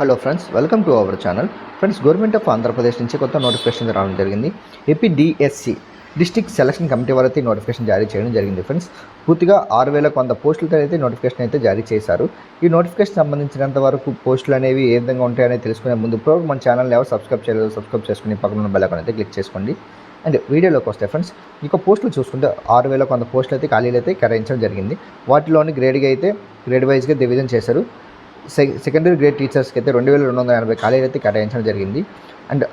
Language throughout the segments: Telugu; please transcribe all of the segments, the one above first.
Hello friends welcome to our channel friends government of Andhra Pradesh నుంచి కొత్త నోటిఫికేషన్ రావడం జరిగింది. ఏపీడిఎస్సి డిస్ట్రిక్ట్ సెలక్షన్ కమిటీ వారు అయితే నోటిఫికేషన్ జారీ చేయడం జరిగింది. ఫ్రెండ్స్ పూర్తిగా ఆరు వేల కొంత పోస్టులతో అయితే నోటిఫికేషన్ అయితే జారీ చేశారు. ఈ నోటిఫికేషన్ సంబంధించినంత వరకు పోస్టులు అనేవి ఏ విధంగా ఉంటాయని తెలుసుకునే ముందు ఇప్పుడు మన ఛానల్ ఎవరు సబ్స్క్రైబ్ చేయలేదు సబ్స్క్రైబ్ చేసుకుని పక్కన ఉన్న అయితే క్లిక్ చేసుకోండి. అండ్ వీడియోలోకి వస్తే ఫ్రెండ్స్ ఇక పోస్టులు చూసుకుంటే ఆరు వేల కొంత పోస్టులు అయితే ఖాళీలు అయితే కేటాయించడం జరిగింది. వాటిలోని గ్రేడ్గా అయితే గ్రేడ్ వైజ్గా డివిజన్ చేశారు. సెకండరీ గ్రేడ్ టీచర్స్కి అయితే రెండు వేల రెండు వందల ఎనభై ఖాళీలు అయితే కేటాయించడం జరిగింది. అండ్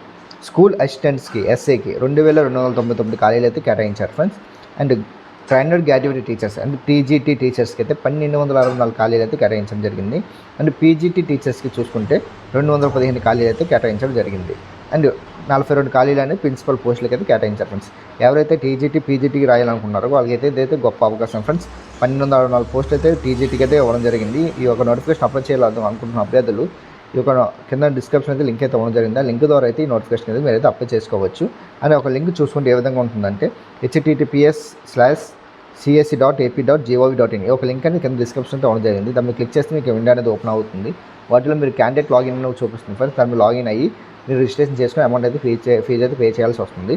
స్కూల్ అసిస్టెంట్స్కి ఎస్ఏకి రెండు వేల రెండు వందల తొంభై తొమ్మిది ఖాళీలు అయితే కేటాయించారు friends. And trainer graduate teachers and PGT టీచర్స్కి అయితే పన్నెండు వందల అరవై నాలుగు ఖాళీలు అయితే కేటాయించడం జరిగింది. అండ్ పీజీటీ టీచర్స్కి చూసుకుంటే రెండు వందల పదిహేను ఖాళీలు అయితే కేటాయించడం జరిగింది. అండ్ నలభై రెండు ఖాళీలు అనేది ప్రిన్సిపల్ పోస్టులకి అయితే కేటాయించారు ఫ్రెండ్స్ ఎవరైతే టీజీటీ పీజీటీకి రాయాలనుకున్నారో వాళ్ళకైతే ఇదైతే గొప్ప అవకాశం ఫ్రెండ్స్ పన్నెండు వందల అరవై నాలుగు పోస్టులు అయితే టీజీటీకి అయితే ఇవ్వడం జరిగింది. ఈ యొక్క నోటిఫికేషన్ అప్లై చేయాలి అనుకుంటున్న అభ్యర్థులు ఈ యొక్క కింద డిస్క్రిప్షన్ అయితే లింక్ అయితే ఇవ్వడం జరిగింది. ఆ లింక్ ద్వారా అయితే ఈ నోటిఫికేషన్ అయితే మీరైతే అప్లై చేసుకోవచ్చు. అని ఒక లింక్ చూసుకుంటే ఏ విధంగా ఉంటుందంటే HTTPS slash CSC dot AP dot GOV dot in ఒక లింక్ అనేది కింద డిస్క్రిప్షన్తో ఇవ్వడం జరిగింది. దాన్ని క్లిక్ చేస్తే మీకు విండో అనేది ఓపెన్ అవుతుంది. వాటిలో మీరు క్యాండిడేట్ లాగిన్ చూపిస్తుంది ఫ్రెండ్స్ దాన్ని లాగిన్ అయ్యి మీరు రిజిస్ట్రేషన్ చేసుకుని అమౌంట్ అయితే పే చే ఫీజు అయితే పే చేయాల్సి వస్తుంది.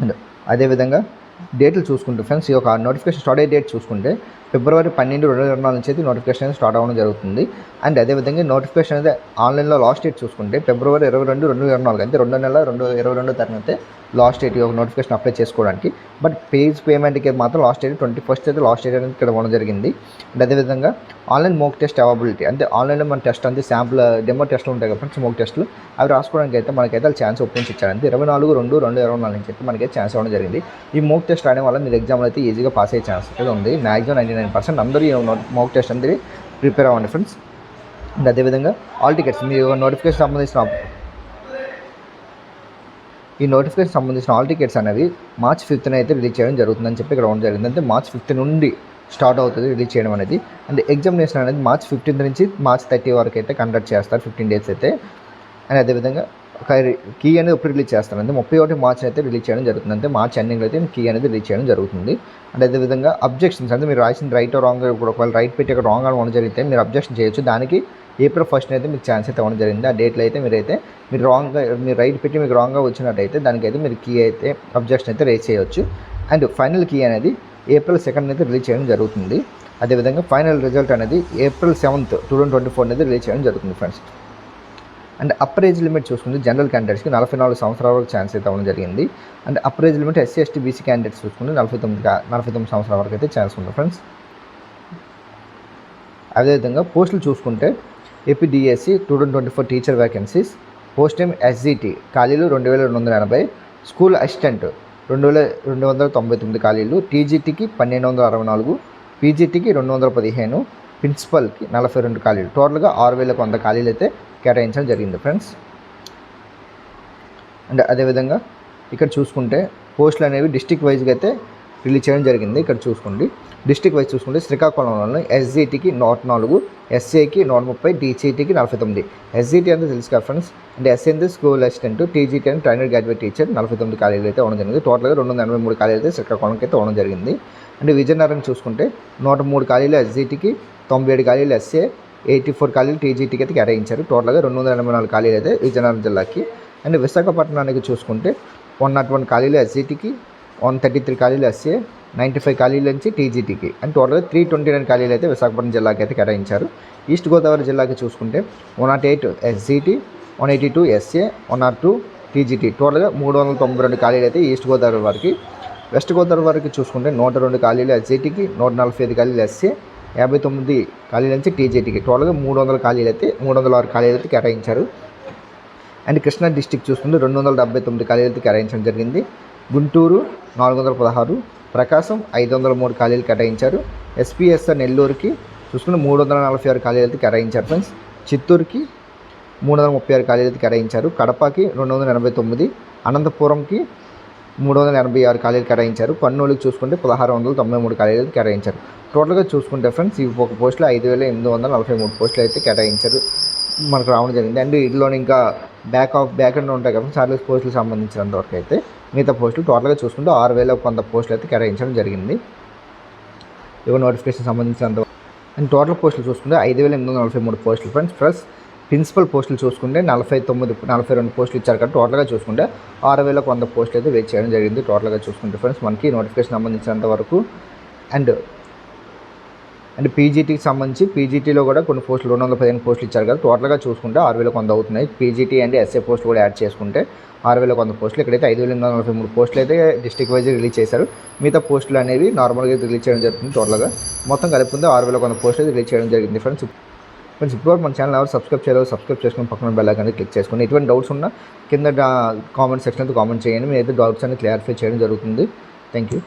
అండ్ అదేవిధంగా డేట్లు చూసుకుంటే ఫ్రెండ్స్ ఈ యొక్క నోటిఫికేషన్ స్టార్ట్ అయ్యే డేట్ చూసుకుంటే ఫిబ్రవరి పన్నెండు రెండు వేల ఇరవై నాలుగు నుంచి అయితే నోటిఫికేషన్ అనేది స్టార్ట్ అవ్వడం జరుగుతుంది. అండ్ అదేవిధంగా నోటిఫికేషన్ అయితే ఆన్లైన్లో లాస్ట్ డేట్ చూసుకుంటే ఫిబ్రవరి ఇరవై రెండు రెండు వేల ఇరవై నాలుగు అంటే రెండు నెల రెండు ఇరవై రెండో తారీఖు అయితే లాస్ట్ డేట్ యొక్క నోటిఫికేషన్ అప్లై చేసుకోవడానికి. బట్ పేజ్ పేమెంట్కి మాత్రం లాస్ట్ డేట్ ట్వంటీ ఫస్ట్ అయితే లాస్ట్ డేట్ అనేది ఇక్కడ ఇవ్వడం జరిగింది. అండ్ అదేవిధంగా ఆన్లైన్ మోక్ టెస్ట్ అవైలబిలిటీ అంటే ఆన్లైన్లో మన టెస్ట్ అంటే శాంపుల్ డెమో టెస్ట్లు ఉంటాయి కాబట్టి మోక్ టెస్ట్లు అవి రాసుకోవడానికి అయితే మనకైతే ఛాన్స్ ఓపెన్ ఇచ్చారు అంటే ఇరవై నాలుగు రెండు రెండు ఇరవై నాలుగు నుంచి అయితే మనకి ఛాన్స్ ఇవ్వడం జరిగింది. ఈ మోక్ టెస్ట్ రాయడం వల్ల మీరు ఎగ్జామ్లో అయితే ఈజీగా పాస్ అయ్యే ఛాన్స్ అయితే ఉంది. మ్యాక్సిమం నైంటీ నైన్ పర్సెంట్ అందరూ ఈ మోక్ టెస్ట్ అనేది ప్రిపేర్ అవ్వండి ఫ్రెండ్స్ అండ్ అదేవిధంగా ఆల్ టికెట్స్ మీ నోటిఫికేషన్ సంబంధించిన ఈ నోటిఫికేషన్ సంబంధించిన ఆల్ టికెట్స్ అనేవి మార్చ్ ఫిఫ్త్న అయితే రిలీజ్ చేయడం జరుగుతుందని చెప్పి ఇక్కడ ఉండడం జరిగింది. అంటే మార్చ్ ఫిఫ్త్ నుండి స్టార్ట్ అవుతుంది రిలీజ్ చేయడం అనేది. అండ్ ఎగ్జామినేషన్ అనేది మార్చ్ ఫిఫ్టీన్త్ నుంచి మార్చ్ థర్టీ వరకు అయితే కండక్ట్ చేస్తారు ఫిఫ్టీన్ డేస్ అయితే. అండ్ అదేవిధంగా ఒక కీ అనేది ఎప్పుడు రిలీజ్ చేస్తాను అంటే ముప్పై ఒకటి మార్చ్ అయితే రిలీజ్ చేయడం జరుగుతుంది. అంటే మార్చ్ ఎండింగ్ అయితే కీ అనేది రిలీజ్ చేయడం జరుగుతుంది. అండ్ అదేవిధంగా అబ్జెక్షన్స్ అంటే మీరు రాసిన రైట్ రాంగ్ ఇప్పుడు ఒకవేళ రైట్ పెట్టి ఒక రాంగ్ అని జరిగితే మీరు అబ్జెక్షన్ చేయొచ్చు. దానికి ఏప్రిల్ ఫస్ట్ అయితే మీకు ఛాన్స్ అయితే ఇవ్వడం జరిగింది. ఆ డేట్లో అయితే మీరైతే మీరు రాంగ్గా మీరు రైట్ పెట్టి మీకు రాంగ్గా వచ్చినట్టయితే దానికైతే మీరు కీ అయితే అబ్జెక్షన్ అయితే రేజ్ చేయొచ్చు. అండ్ ఫైనల్ కీ అనేది ఏప్రిల్ సెకండ్ అయితే రిలీజ్ చేయడం జరుగుతుంది. అదేవిధంగా ఫైనల్ రిజల్ట్ అనేది April seventh two thousand twenty four అనేది రిలీజ్ చేయడం జరుగుతుంది friends and upper age limit చూసుకుంటే జనరల్ క్యాండిడేట్స్కి నలభై నాలుగు సంవత్సరాల వరకు ఛాన్స్ అయితే అవ్వడం జరిగింది. And upper age limit SC ST BC candidates చూసుకుంటే నలభై తొమ్మిది నలభై తొమ్మిది సంవత్సరాల వరకు అయితే ఛాన్స్ ఉంది ఫ్రెండ్స్ అదేవిధంగా పోస్టులు చూసుకుంటే APDSC two thousand twenty four teacher vacancies post time SGT ఖాళీలు రెండు వేల రెండు వందల ఎనభై స్కూల్ అసిస్టెంట్ రెండు వేల రెండు వందల తొంభై తొమ్మిది ఖాళీలు టీజీటీకి పన్నెండు వందల అరవై నాలుగు పీజీటీకి రెండు వందల పదిహేను ప్రిన్సిపల్కి నలభై రెండు ఖాళీలు. టోటల్గా ఆరు వేల వంద ఖాళీలు అయితే కేటాయించడం జరిగింది ఫ్రెండ్స్ అండ్ అదేవిధంగా ఇక్కడ చూసుకుంటే పోస్టులు అనేవి డిస్టిక్ వైజ్గా అయితే రిలీజ్ చేయడం జరిగింది. ఇక్కడ చూసుకోండి. డిస్టిక్ వైజ్ చూసుకుంటే శ్రీకాకుళంలో ఎస్జీటీకి నూట నాలుగు ఎస్ఏకి నూట ముప్పై టీసీటీకి నలభై తొమ్మిది. ఎస్జిటి అంటే తెలుసు కదా ఫ్రెండ్స్ అంటే ఎస్ఏ అంటే స్కూల్ అసిస్టెంట్ టీజీటీ అని ట్రైనర్ గ్రాడ్యుయేట్ టీచర్ నలభై తొమ్మిది ఖాళీలు అయితే ఉండడం జరిగింది. టోటల్గా రెండు వందల ఎనభై మూడు కాలేజీలు అయితే శ్రీకాకుళంకి అయితే ఉండడం జరిగింది. అంటే విజయనగరం చూసుకుంటే నూట మూడు ఖాళీలు ఎస్జీటీకి తొంభై ఏడు ఖాళీలు ఎస్ఏ ఎయిటీ ఫోర్ ఖాళీలు టీజీటీకి అయితే కేటాయించారు టోటల్గా రెండు వందల ఎనభై నాలుగు ఖాళీలు అయితే విజయనగరం జిల్లాకి. అండ్ విశాఖపట్నానికి చూసుకుంటే వన్ నాట్ వన్ ఖాళీలు ఎస్జీటీకి వన్ థర్టీ త్రీ ఖాళీలు ఎస్ఏ నైంటీ ఫైవ్ ఖాళీల నుంచి టీజీటీకి అండ్ టోటల్గా త్రీ ట్వంటీ నైన్ ఖాళీలు అయితే విశాఖపట్నం జిల్లాకి అయితే కేటాయించారు ఈస్ట్ గోదావరి జిల్లాకి చూసుకుంటే one nought eight SGT one eighty two SA one nought two TGT టోటల్గా మూడు వందల తొంభై రెండు ఖాళీలు అయితే ఈస్ట్ గోదావరి వారికి. వెస్ట్ గోదావరి వారికి చూసుకుంటే నూట రెండు ఖాళీలు ఎస్జిటికి నూట నలభై ఐదు ఖాళీలు ఎస్ఏ యాభై తొమ్మిది ఖాళీలు నుంచి టీజేటీకి టోటల్గా మూడు వందల ఖాళీలు అయితే మూడు వందల ఆరు ఖాళీలు అయితే కేటాయించారు. అండ్ కృష్ణా డిస్టిక్ చూసుకుంటే రెండు వందల డెబ్బై తొమ్మిది ఖాళీలు అయితే కేటాయించడం జరిగింది. గుంటూరు నాలుగు వందల పదహారు ప్రకాశం ఐదు వందల మూడు ఖాళీలు కేటాయించారు. ఎస్పీఎస్ఆర్ నెల్లూరుకి చూసుకుంటే మూడు వందల నలభై ఆరు ఖాళీలు అయితే కేటాయించారు ఫ్రెండ్స్. చిత్తూరుకి మూడు వందల ముప్పై ఆరు ఖాళీలు అయితే కేటాయించారు. కడపకి రెండు వందల ఎనభై తొమ్మిది అనంతపురంకి మూడు వందల ఎనభై ఆరు ఖాళీలు కేటాయించారు. పన్నోళ్ళకి చూసుకుంటే పదహారు వందల తొంభై మూడు ఖాళీలు కేటాయించారు. టోటల్గా చూసుకుంటే ఫ్రెండ్స్ ఈ ఒక పోస్టులో ఐదు వేల ఎనిమిది వందల నలభై మూడు పోస్టులు అయితే కేటాయించారు. మనకు రావడం జరిగింది. అండ్ వీటిలోనే ఇంకా బ్యాక్ ఆఫ్ బ్యాక్ అండ్ ఉంటాయి కాబట్టి సర్వీస్ పోస్టులకు సంబంధించినంత వరకు అయితే మిగతా పోస్టులు టోటల్గా చూసుకుంటే ఆరు వేల కొంత పోస్టులు అయితే కేటాయించడం జరిగింది. ఇవ్వ నోటిఫికేషన్ సంబంధించినంత అండ్ టోటల్ పోస్టులు చూసుకుంటే ఐదు వేల ఎనిమిది వందల నలభై మూడు పోస్టులు ఫ్రెండ్స్. ప్లస్ ప్రిన్సిపల్ పోస్టులు చూసుకుంటే నలభై తొమ్మిది నలభై రెండు పోస్టులు ఇచ్చారు కాబట్టి టోటల్గా చూసుకుంటే ఆరు వేలకు వంద పోస్టులు అయితే వెయిట్ చేయడం జరిగింది టోటల్గా చూసుకుంటే ఫ్రెండ్స్. మనకి నోటిఫికేషన్ సంబంధించినంత వరకు అండ్ అండ్ పీజీటీకి సంబంధించి పీజీటీలో కూడా కొన్ని పోస్టులు రెండు వందల పదిహేను పోస్టులు ఇచ్చారు కదా టోటల్గా చూసుకుంటే ఆరు వేలకు వంద అవుతున్నాయి. పీజీటీ అండ్ ఎస్ఏ పోస్టులు కూడా యాడ్ చేసుకుంటే ఆరు వేల వంద పోస్టులు. ఇక్కడైతే ఐదు వేల ఎనిమిది వందల నలభై మూడు పోస్టులు అయితే డిస్టిక్ వైజ్ రిలీజ్ చేశారు. మిగతా పోస్టులు అనేవి నార్మల్గా రిలీజ్ చేయడం జరుగుతుంది టోటల్గా. మొత్తం కలుపుకుంటే ఆరు వేల వంద పోస్టులు అయితే రిలీజ్ చేయడం జరిగింది ఫ్రెండ్స్. ఫ్రెండ్స్ ఇప్పుడు మన ఛానల్ ఎవరు సబ్స్క్రైబ్ చేయలేదు సబ్స్క్రైబ్ చేసుకుని పక్కన బెల్ ఐకాన్ని క్లిక్ చేసుకోండి ఎటువంటి డౌట్స్ ఉన్నా కింద కామెంట్ సెక్షన్లో కామెంట్ చేయండి. మీ అయితే డౌట్స్ అన్ని క్లారిఫై చేయడం జరుగుతుంది. Thank you